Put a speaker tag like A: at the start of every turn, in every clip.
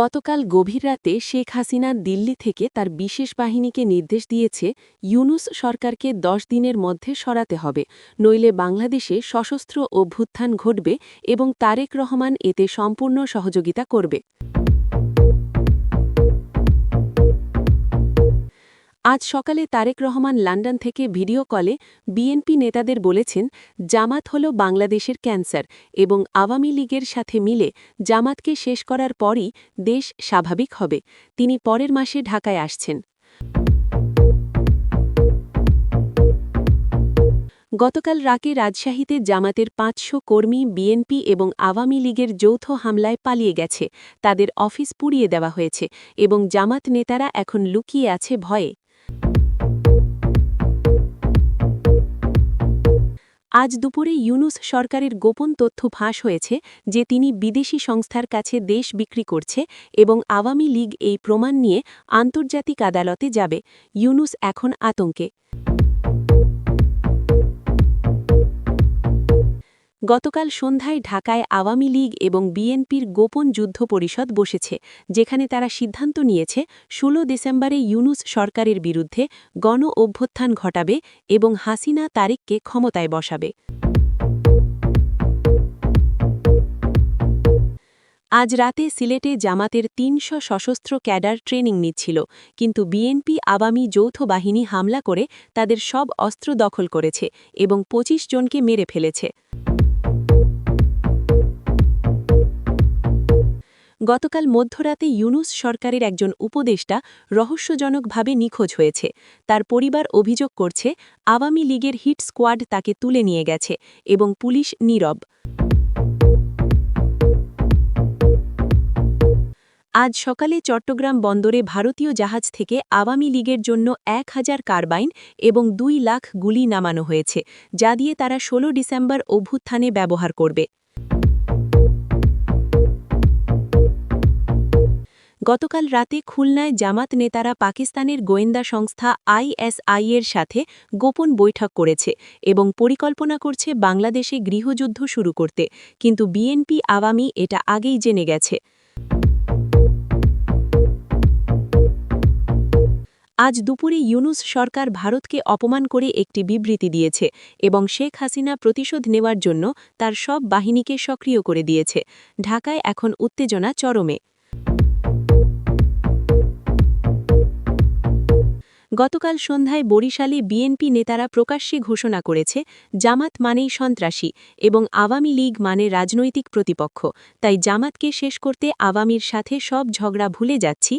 A: গতকাল গভীর রাতে শেখ হাসিনা দিল্লি থেকে তার বিশেষ বাহিনীকে নির্দেশ দিয়েছে, ইউনুস সরকারকে দশ দিনের মধ্যে সরাতে হবে। নইলে বাংলাদেশে সশস্ত্র অভ্যুত্থান ঘটবে এবং তারেক রহমান এতে সম্পূর্ণ সহযোগিতা করবে। আজ সকালে তারেক রহমান লন্ডন থেকে ভিডিও কলে বিএনপি নেতাদের বলেছেন, জামাত হল বাংলাদেশের ক্যান্সার এবং আওয়ামী লীগের সাথে মিলে জামাতকে শেষ করার পরই দেশ স্বাভাবিক হবে। তিনি পরের মাসে ঢাকায় আসছেন। গতকাল রাকে রাজশাহীতে জামাতের পাঁচশো কর্মী বিএনপি এবং আওয়ামী লীগের যৌথ হামলায় পালিয়ে গেছে। তাদের অফিস পুড়িয়ে দেওয়া হয়েছে এবং জামাত নেতারা এখন লুকিয়ে আছে ভয়ে। আজ দুপুরে ইউনুস সরকারের গোপন তথ্য ফাঁস হয়েছে, যে তিনি বিদেশি সংস্থার কাছে দেশ বিক্রি করছে এবং আওয়ামী লীগ এই প্রমাণ নিয়ে আন্তর্জাতিক আদালতে যাবে। ইউনুস এখন আতঙ্কে। গতকাল সন্ধ্যায় ঢাকায় আওয়ামী লীগ এবং বিএনপির গোপন যুদ্ধ পরিষদ বসেছে, যেখানে তারা সিদ্ধান্ত নিয়েছে ১৬ ডিসেম্বরে ইউনুস সরকারের বিরুদ্ধে গণ অভ্যুত্থান ঘটাবে এবং হাসিনা তারিককে ক্ষমতায় বসাবে। আজ রাতে সিলেটে জামাতের তিনশো সশস্ত্র ক্যাডার ট্রেনিং নিচ্ছিল, কিন্তু বিএনপি আওয়ামী যৌথ বাহিনী হামলা করে তাদের সব অস্ত্র দখল করেছে এবং ২৫ জনকে মেরে ফেলেছে। গতকাল মধ্যরাতে ইউনুস সরকারের একজন উপদেষ্টা রহস্যজনকভাবে নিখোঁজ হয়েছে। তার পরিবার অভিযোগ করছে, আওয়ামী লীগের হিট স্কোয়াড তাকে তুলে নিয়ে গেছে এবং পুলিশ নীরব। আজ সকালে চট্টগ্রাম বন্দরে ভারতীয় জাহাজ থেকে আওয়ামী লীগের জন্য এক হাজার কারবাইন এবং দুই লাখ গুলি নামানো হয়েছে, যা দিয়ে তারা ১৬ ডিসেম্বর অভ্যুত্থানে ব্যবহার করবে। গতকাল রাতে খুলনায় জামাত নেতারা পাকিস্তানের গোয়েন্দা সংস্থা আইএসআইয়ের সাথে গোপন বৈঠক করেছে এবং পরিকল্পনা করছে বাংলাদেশে গৃহযুদ্ধ শুরু করতে, কিন্তু বিএনপি আওয়ামী এটা আগেই জেনে গেছে। আজ দুপুরে ইউনুস সরকার ভারতকে অপমান করে একটি বিবৃতি দিয়েছে এবং শেখ হাসিনা প্রতিশোধ নেওয়ার জন্য তার সব বাহিনীকে সক্রিয় করে দিয়েছে। ঢাকায় এখন উত্তেজনা চরমে। গতকাল সন্ধ্যায় বরিশালে বিএনপি নেতারা প্রকাশ্যে ঘোষণা করেছে, জামাত মানেই সন্ত্রাসী এবং আওয়ামী লীগ মানে রাজনৈতিক প্রতিপক্ষ। তাই জামাতকে শেষ করতে আওয়ামীর সাথে সব ঝগড়া ভুলে যাচ্ছি।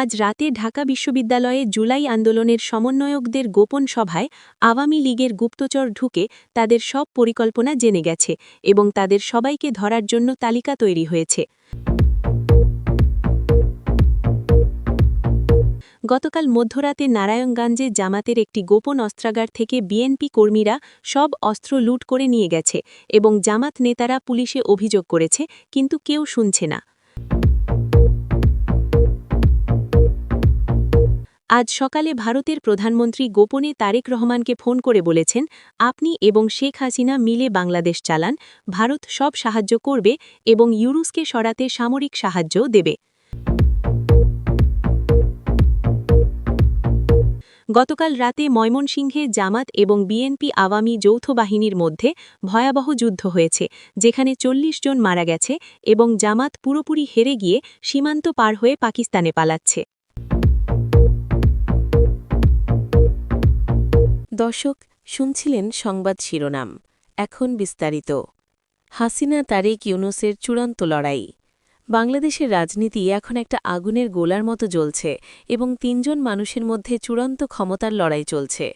A: আজ রাতে ঢাকা বিশ্ববিদ্যালয়ে জুলাই আন্দোলনের সমন্বয়কদের গোপন সভায় আওয়ামী লীগের গুপ্তচর ঢুকে তাদের সব পরিকল্পনা জেনে গেছে এবং তাদের সবাইকে ধরার জন্য তালিকা তৈরি হয়েছে। গতকাল মধ্যরাতে নারায়ণগঞ্জে জামাতের একটি গোপন অস্ত্রাগার থেকে বিএনপি কর্মীরা সব অস্ত্র লুট করে নিয়ে গেছে এবং জামাত নেতারা পুলিশে অভিযোগ করেছে, কিন্তু কেউ শুনছে না। আজ সকালে ভারতের প্রধানমন্ত্রী গোপনে তারেক রহমানকে ফোন করে বলেছেন, আপনি এবং শেখ হাসিনা মিলে বাংলাদেশ চালান, ভারত সব সাহায্য করবে এবং ইউরুসকে সরাতে সামরিক সাহায্যও দেবে। গতকাল রাতে ময়মনসিংহে জামাত এবং বিএনপি আওয়ামী যৌথ বাহিনীর মধ্যে ভয়াবহ যুদ্ধ হয়েছে, যেখানে চল্লিশ জন মারা গেছে এবং জামাত পুরোপুরি হেরে গিয়ে সীমান্ত পার হয়ে পাকিস্তানে পালাচ্ছে। দর্শক, শুনছিলেন সংবাদ শিরোনাম। এখন বিস্তারিত। হাসিনা তারেক ইউনুসের চূড়ান্ত লড়াই। বাংলাদেশের রাজনীতি এখন একটা আগুনের গোলার মতো জ্বলছে এবং তিনজন মানুষের মধ্যে চূড়ান্ত ক্ষমতার লড়াই চলছে,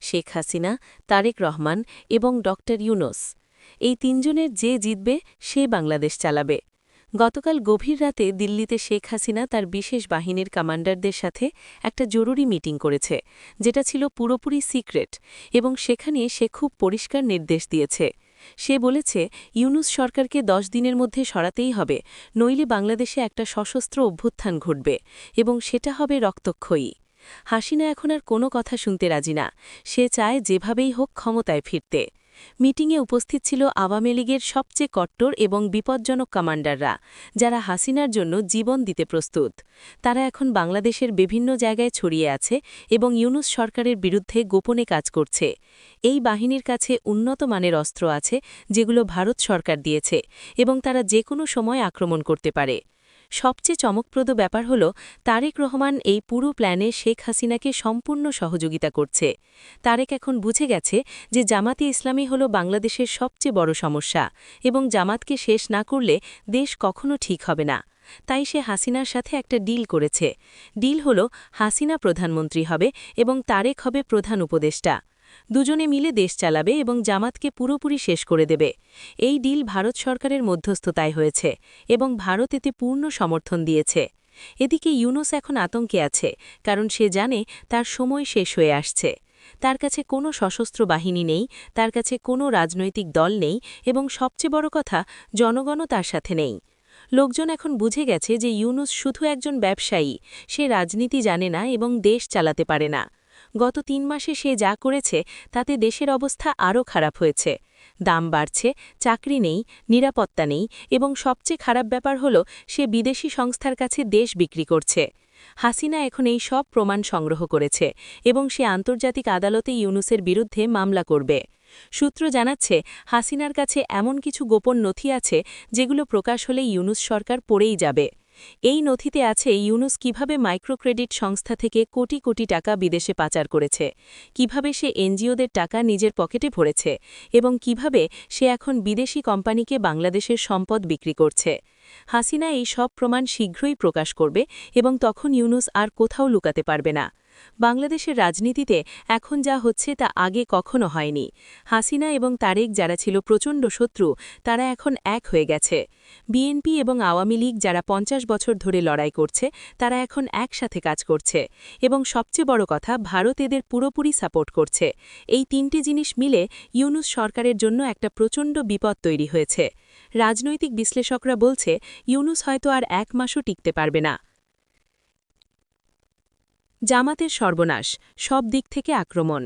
A: শেখ হাসিনা, তারেক রহমান এবং ড. ইউনুস। এই তিনজনের যে জিতবে, সে বাংলাদেশ চালাবে। গতকাল গভীর রাতে দিল্লিতে শেখ হাসিনা তার বিশেষ বাহিনীর কমান্ডারদের সাথে একটা জরুরি মিটিং করেছে, যেটা ছিল পুরোপুরি সিক্রেট এবং সেখানে সে খুব পরিষ্কার নির্দেশ দিয়েছে। সে বলেছে, ইউনুস সরকারকে দশ দিনের মধ্যে সরাতেই হবে, নইলে বাংলাদেশে একটা সশস্ত্র অভ্যুত্থান ঘটবে, এবং সেটা হবে রক্তক্ষয়ী। হাসিনা এখন আর কোনো কথা শুনতে রাজি না। সে চায় যেভাবেই হোক ক্ষমতায় ফিরতে। মিটিংয়ে উপস্থিত ছিল আওয়ামী লীগের সবচেয়ে কট্টর এবং বিপজ্জনক কমান্ডাররা, যারা হাসিনার জন্য জীবন দিতে প্রস্তুত। তারা এখন বাংলাদেশের বিভিন্ন জায়গায় ছড়িয়ে আছে এবং ইউনুস সরকারের বিরুদ্ধে গোপনে কাজ করছে। এই বাহিনীর কাছে উন্নত মানের অস্ত্র আছে, যেগুলো ভারত সরকার দিয়েছে এবং তারা যে কোনো সময় আক্রমণ করতে পারে। সবচেয়ে চমকপ্রদ ব্যাপার হল, তারেক রহমান এই পুরো প্ল্যানে শেখ হাসিনাকে সম্পূর্ণ সহযোগিতা করছে। তারেক এখন বুঝে গেছে যে জামাতে ইসলামী হল বাংলাদেশের সবচেয়ে বড় সমস্যা এবং জামাতকে শেষ না করলে দেশ কখনো ঠিক হবে না। তাই সে হাসিনার সাথে একটা ডিল করেছে। ডিল হল হাসিনা প্রধানমন্ত্রী হবে এবং তারেক হবে প্রধান উপদেষ্টা। দুজনে মিলে দেশ চালাবে এবং জামাতকে পুরোপুরি শেষ করে দেবে। এই ডিল ভারত সরকারের মধ্যস্থতায় হয়েছে এবং ভারত এতে পূর্ণ সমর্থন দিয়েছে। এদিকে ইউনুস এখন আতঙ্কে আছে, কারণ সে জানে তার সময় শেষ হয়ে আসছে। তার কাছে কোনো সশস্ত্র বাহিনী নেই, তার কাছে কোনো রাজনৈতিক দল নেই এবং সবচেয়ে বড় কথা, জনগণও তার সাথে নেই। লোকজন এখন বুঝে গেছে যে ইউনুস শুধু একজন ব্যবসায়ী, সে রাজনীতি জানে না এবং দেশ চালাতে পারে না। গত তিন মাসে সে যা করেছে, তাতে দেশের অবস্থা আরও খারাপ হয়েছে। দাম বাড়ছে, চাকরি নেই, নিরাপত্তা নেই এবং সবচেয়ে খারাপ ব্যাপার হল, সে বিদেশি সংস্থার কাছে দেশ বিক্রি করছে। হাসিনা এখন এই সব প্রমাণ সংগ্রহ করেছে এবং সে আন্তর্জাতিক আদালতে ইউনুসের বিরুদ্ধে মামলা করবে। সূত্র জানাচ্ছে, হাসিনার কাছে এমন কিছু গোপন নথি আছে, যেগুলো প্রকাশ হলে ইউনুস সরকার পড়েই যাবে। এই নথিতে আছে ইউনুস কীভাবে মাইক্রোক্রেডিট সংস্থা থেকে কোটি কোটি টাকা বিদেশে পাচার করেছে, কীভাবে সে এনজিওদের টাকা নিজের পকেটে ভরেছে এবং কীভাবে সে এখন বিদেশি কোম্পানিকে বাংলাদেশের সম্পদ বিক্রি করছে। হাসিনা এই সব প্রমাণ শীঘ্রই প্রকাশ করবে এবং তখন ইউনুস আর কোথাও লুকাতে পারবে না। বাংলাদেশের রাজনীতিতে এখন যা হচ্ছে তা আগে কখনো হয়নি। হাসিনা এবং তারেক যারা ছিল প্রচণ্ড শত্রু, তারা এখন এক হয়ে গেছে। বিএনপি এবং আওয়ামী লীগ যারা পঞ্চাশ বছর ধরে লড়াই করছে, তারা এখন একসাথে কাজ করছে। এবং সবচেয়ে বড় কথা, ভারত এদের পুরোপুরি সাপোর্ট করছে। এই তিনটি জিনিস মিলে ইউনুস সরকারের জন্য একটা প্রচণ্ড বিপদ তৈরি হয়েছে। রাজনৈতিক বিশ্লেষকরা বলছে, ইউনুস হয়তো আর এক মাসও টিকতে পারবে না। জামাতের সর্বনাশ, সব দিক থেকে আক্রমণ।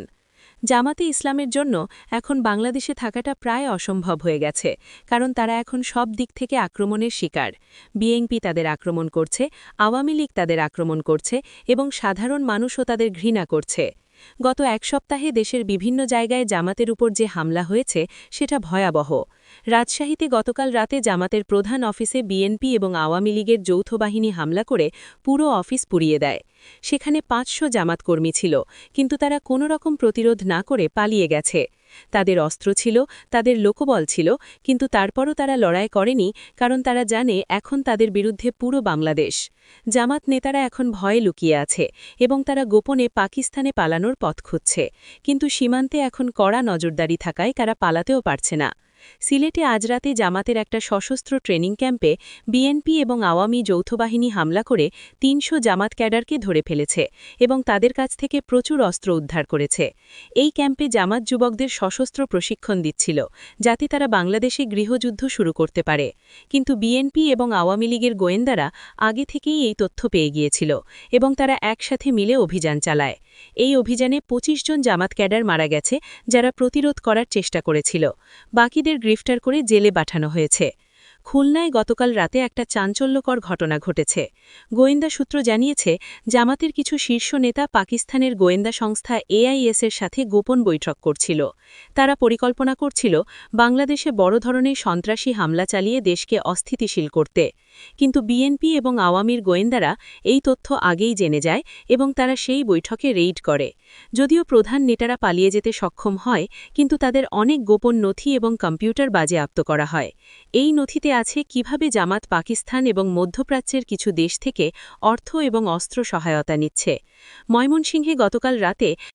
A: জামাতে ইসলামের জন্য এখন বাংলাদেশে থাকাটা প্রায় অসম্ভব হয়ে গেছে, কারণ তারা এখন সব দিক থেকে আক্রমণের শিকার। বিএনপি তাদের আক্রমণ করছে, আওয়ামী লীগ তাদের আক্রমণ করছে এবং সাধারণ মানুষও তাদের ঘৃণা করছে। গত এক সপ্তাহে দেশের বিভিন্ন জায়গায় জামাতের উপর যে হামলা হয়েছে, সেটা ভয়াবহ। রাজশাহীতে গতকাল রাতে জামাতের প্রধান অফিসে বিএনপি এবং আওয়ামী লীগের যৌথ বাহিনী হামলা করে পুরো অফিস পুড়িয়ে দেয়। সেখানে পাঁচশো জামাতকর্মী ছিল, কিন্তু তারা কোনো রকম প্রতিরোধ না করে পালিয়ে গেছে। তাদের অস্ত্র ছিল, তাদের লোকবল ছিল, কিন্তু তারপরও তারা লড়াই করেনি, কারণ তারা জানে এখন তাদের বিরুদ্ধে পুরো বাংলাদেশ। জামাত নেতারা এখন ভয়ে লুকিয়ে আছে এবং তারা গোপনে পাকিস্তানে পালানোর পথ খুঁজছে। কিন্তু সীমান্তে এখন কড়া নজরদারি থাকায় তারা পালাতেও পারছে না। সিলেটে আজ রাতে জামাতের একটা সশস্ত্র ট্রেনিং ক্যাম্পে বিএনপি এবং আওয়ামী যৌথবাহিনী হামলা করে তিনশো জামাত ক্যাডারকে ধরে ফেলেছে এবং তাদের কাছ থেকে প্রচুর অস্ত্র উদ্ধার করেছে। এই ক্যাম্পে জামাত যুবকদের সশস্ত্র প্রশিক্ষণ দিচ্ছিল, যাতে তারা বাংলাদেশে গৃহযুদ্ধ শুরু করতে পারে। কিন্তু বিএনপি এবং আওয়ামী লীগের গোয়েন্দারা আগে থেকেই এই তথ্য পেয়ে গিয়েছিল এবং তারা একসাথে মিলে অভিযান চালায়। এই অভিযানে ২৫ জন জামাত ক্যাডার মারা গেছে, যারা প্রতিরোধ করার চেষ্টা করেছিল। বাকিদের গ্রেফতার করে জেলে পাঠানো হয়েছে। খুলনায় গতকাল রাতে একটা চাঞ্চল্যকর ঘটনা ঘটেছে। গোয়েন্দা সূত্র জানিয়েছে, জামাতের কিছু শীর্ষ নেতা পাকিস্তানের গোয়েন্দা সংস্থা এআইএসের সাথে গোপন বৈঠক করছিল। তারা পরিকল্পনা করছিল, বাংলাদেশে বড় ধরনের সন্ত্রাসী হামলা চালিয়ে দেশকে অস্থিতিশীল করতে। কিন্তু বিএনপি এবং আওয়ামীর গোয়েন্দারা এই তথ্য আগেই জেনে যায় এবং তারা সেই বৈঠকে রেইড করে। যদিও প্রধান নেতারা পালিয়ে যেতে সক্ষম হয়, কিন্তু তাদের অনেক গোপন নথি এবং কম্পিউটার বাজেয়াপ্ত করা হয়। এই নথিতে আছে কীভাবে জামাত পাকিস্তান এবং মধ্যপ্রাচ্যের কিছু দেশ থেকে অর্থ এবং অস্ত্র সহায়তা নিচ্ছে। ময়মনসিংহে গতকাল রাতে